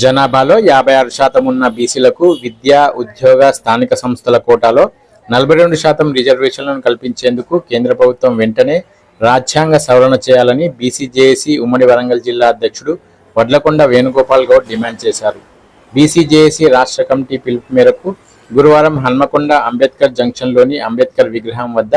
జనాభాలో యాభై ఆరు శాతం ఉన్న బీసీలకు విద్యా ఉద్యోగ స్థానిక సంస్థల కోటాలో నలభై రెండు శాతం రిజర్వేషన్లను కల్పించేందుకు కేంద్ర ప్రభుత్వం వెంటనే రాజ్యాంగ సవరణ చేయాలని బీసీజేఏసీ ఉమ్మడి వరంగల్ జిల్లా అధ్యక్షుడు వడ్లకొండ వేణుగోపాల్ గౌడ్ డిమాండ్ చేశారు. బీసీజేఏసీ రాష్ట్ర కమిటీ పిలుపు మేరకు గురువారం హన్మకొండ అంబేద్కర్ జంక్షన్లోని అంబేద్కర్ విగ్రహం వద్ద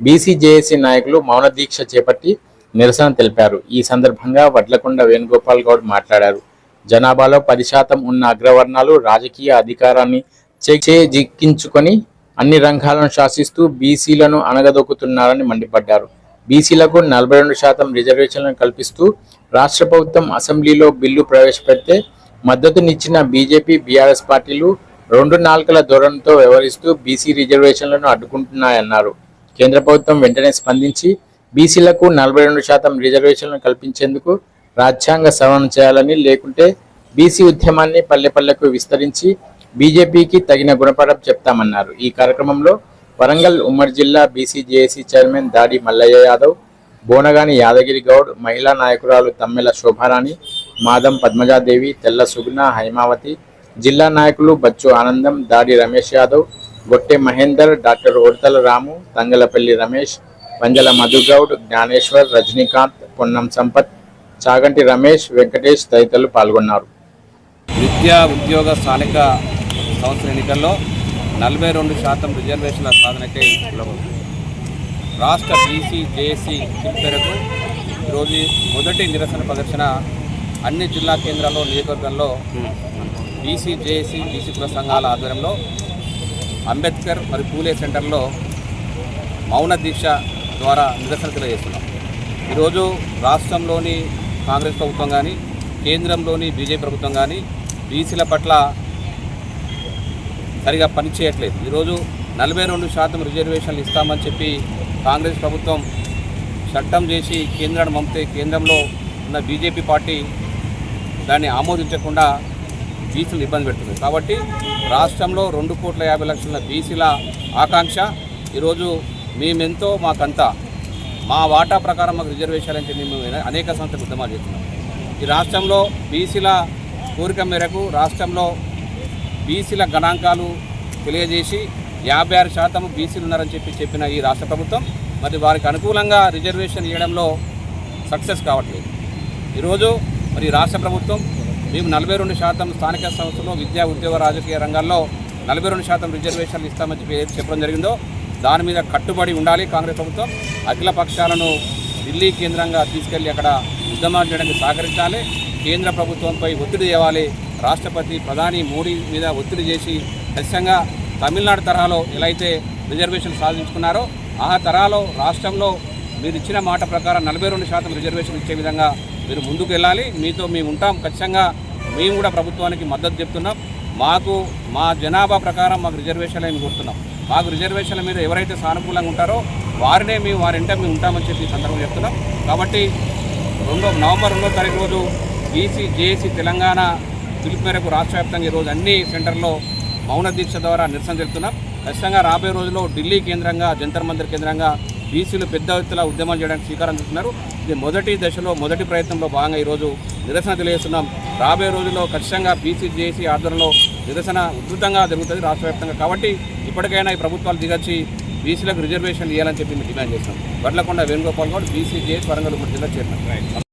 బీసీజేఏసీ నాయకులు మౌన దీక్ష చేపట్టి నిరసన తెలిపారు. ఈ సందర్భంగా వడ్లకొండ వేణుగోపాల్ గౌడ్ మాట్లాడారు. జనాభాలో పది శాతం ఉన్న అగ్రవర్ణాలు రాజకీయ అధికారాన్ని చేజిక్కించుకొని అన్ని రంగాలను శాసిస్తూ బీసీలను అణగదొక్కుతున్నారని మండిపడ్డారు. బీసీలకు నలభై రెండు శాతం రిజర్వేషన్లను కల్పిస్తూ రాష్ట్ర ప్రభుత్వం అసెంబ్లీలో బిల్లు ప్రవేశపెడితే మద్దతునిచ్చిన బీజేపీ బీఆర్ఎస్ పార్టీలు రెండు నాలుకల ధోరణితో వ్యవహరిస్తూ బీసీ రిజర్వేషన్లను అడ్డుకుంటున్నాయన్నారు. కేంద్ర ప్రభుత్వం వెంటనే స్పందించి బీసీలకు నలభై రెండు శాతం రిజర్వేషన్లను కల్పించేందుకు రాజ్యాంగ సవరణ చేయాలని లేకుంటే బీసీ ఉద్యమాన్ని పల్లె పల్లెకు విస్తరించి బీజేపీకి తగిన గుణపాఠం చెప్తామన్నారు. ఈ కార్యక్రమంలో వరంగల్ ఉమ్మడి జిల్లా బీసీ జేఏసీ చైర్మన్ దాడి మల్లయ్య యాదవ్ బోనగాని యాదగిరి గౌడ్ మహిళా నాయకురాలు తమ్మెల శోభారాణి మాదం పద్మజాదేవి తెల్ల సుగుణ హైమావతి జిల్లా నాయకులు బచ్చు ఆనందం దాడి రమేష్ యాదవ్ గొట్టె మహేందర్ డాక్టర్ ఓడతల రాము తంగలపల్లి రమేష్ పంజల మధుగౌడ్ జ్ఞానేశ్వర్ రజనీకాంత్ పొన్నం సంపత్ చాగంటి రమేష్ వెంకటేష్ తదితరులు పాల్గొన్నారు. విద్యా ఉద్యోగ స్థానిక సంస్థల ఎన్నికల్లో నలభై రెండు శాతం రిజర్వేషన్ల సాధనకై రాష్ట్ర బీసీ జేఏసీ పిలుపు ఈరోజు మొదటి నిరసన ప్రదర్శన అన్ని జిల్లా కేంద్రాల్లో నియోజకవర్గంలో బీసీ జేఏసీ బీసీ కుల సంఘాల ఆధ్వర్యంలో అంబేద్కర్ మరియు పూలే సెంటర్లో మౌన దీక్ష ద్వారా నిరసన తెలియజేస్తున్నాం. ఈరోజు రాష్ట్రంలోని కాంగ్రెస్ ప్రభుత్వం కానీ కేంద్రంలోని బీజేపీ ప్రభుత్వం కానీ బీసీల పట్ల సరిగా పనిచేయట్లేదు ఈరోజు నలభై రెండు శాతం రిజర్వేషన్లు ఇస్తామని చెప్పి కాంగ్రెస్ ప్రభుత్వం చట్టం చేసి కేంద్రాన్ని పంపితే కేంద్రంలో ఉన్న బీజేపీ పార్టీ దాన్ని ఆమోదించకుండా బీసీలు ఇబ్బంది పెడుతుంది కాబట్టి రాష్ట్రంలో రెండు కోట్ల యాభై లక్షల బీసీల ఆకాంక్ష ఈరోజు మేమెంతో మాకంతా మా వాటా ప్రకారం మాకు రిజర్వేషన్ అంటే మేము అనేక సంస్థలు ఉద్యమాలు చేస్తున్నాం. ఈ రాష్ట్రంలో బీసీల కోరిక మేరకు రాష్ట్రంలో బీసీల గణాంకాలు తెలియజేసి యాభై ఆరు శాతం బీసీలు ఉన్నారని చెప్పి చెప్పిన ఈ రాష్ట్ర ప్రభుత్వం మరి వారికి అనుకూలంగా రిజర్వేషన్ ఇవ్వడంలో సక్సెస్ కావట్లేదు. ఈరోజు మరి రాష్ట్ర ప్రభుత్వం మేము నలభై రెండు శాతం స్థానిక సంస్థలో విద్యా ఉద్యోగ రాజకీయ రంగాల్లో నలభై రెండు శాతం రిజర్వేషన్లు ఇస్తామని చెప్పి చెప్పడం జరిగిందో దాని మీద కట్టుబడి ఉండాలి కాంగ్రెస్ ప్రభుత్వం. అఖిల పక్షాలను ఢిల్లీ కేంద్రంగా తీసుకెళ్ళి అక్కడ ఉద్యమాలు చేయడానికి సహకరించాలి. కేంద్ర ప్రభుత్వంపై ఒత్తిడి తేవాలి. రాష్ట్రపతి ప్రధాని మోడీ మీద ఒత్తిడి చేసి ఖచ్చితంగా తమిళనాడు తరహాలో ఎలా అయితే రిజర్వేషన్ సాధించుకున్నారో ఆ తరహాలో రాష్ట్రంలో మీరు ఇచ్చిన మాట ప్రకారం నలభై రెండు శాతం రిజర్వేషన్ ఇచ్చే విధంగా మీరు ముందుకు వెళ్ళాలి. మీతో మేము ఉంటాం. ఖచ్చితంగా మేము కూడా ప్రభుత్వానికి మద్దతు చెప్తున్నాం. మాకు మా జనాభా ప్రకారం మాకు రిజర్వేషన్లు మేము కూర్చున్నాం మాకు రిజర్వేషన్ల మీద ఎవరైతే సానుకూలంగా ఉంటారో వారినే మేము వారింట మేము ఉంటామని చెప్పి సందర్భం చెప్తున్నాం. కాబట్టి రెండో నవంబర్ రెండో తారీఖు రోజు బీసీ జేఏసీ తెలంగాణ పిలుపు మేరకు రాష్ట్ర వ్యాప్తంగా ఈరోజు అన్ని సెంటర్లో మౌన దీక్ష ద్వారా నిరసన తెలుపుతున్నాం ఖచ్చితంగా రాబోయే రోజుల్లో ఢిల్లీ కేంద్రంగా జంతర్ మందిర్ కేంద్రంగా బీసీలు పెద్ద ఎత్తున ఉద్యమాలు చేయడానికి శ్రీకారం చేస్తున్నారు ఇది మొదటి దశలో మొదటి ప్రయత్నంలో భాగంగా ఈరోజు నిరసన తెలియజేస్తున్నాం. రాబోయే రోజుల్లో ఖచ్చితంగా బీసీజేసీ ఆధ్వర్యంలో నిరసన ఉధృతంగా జరుగుతుంది రాష్ట్ర వ్యాప్తంగా. కాబట్టి ఇప్పటికైనా ఈ ప్రభుత్వాలు దిగొచ్చి బీసీలకు రిజర్వేషన్ ఇవ్వాలని చెప్పి మేము డిమాండ్ చేస్తున్నాం. వడ్లకొండ వేణుగోపాల్ గౌడ్ బీసీ వరంగల్ ఉమ్మడి జిల్లా చైర్మన్.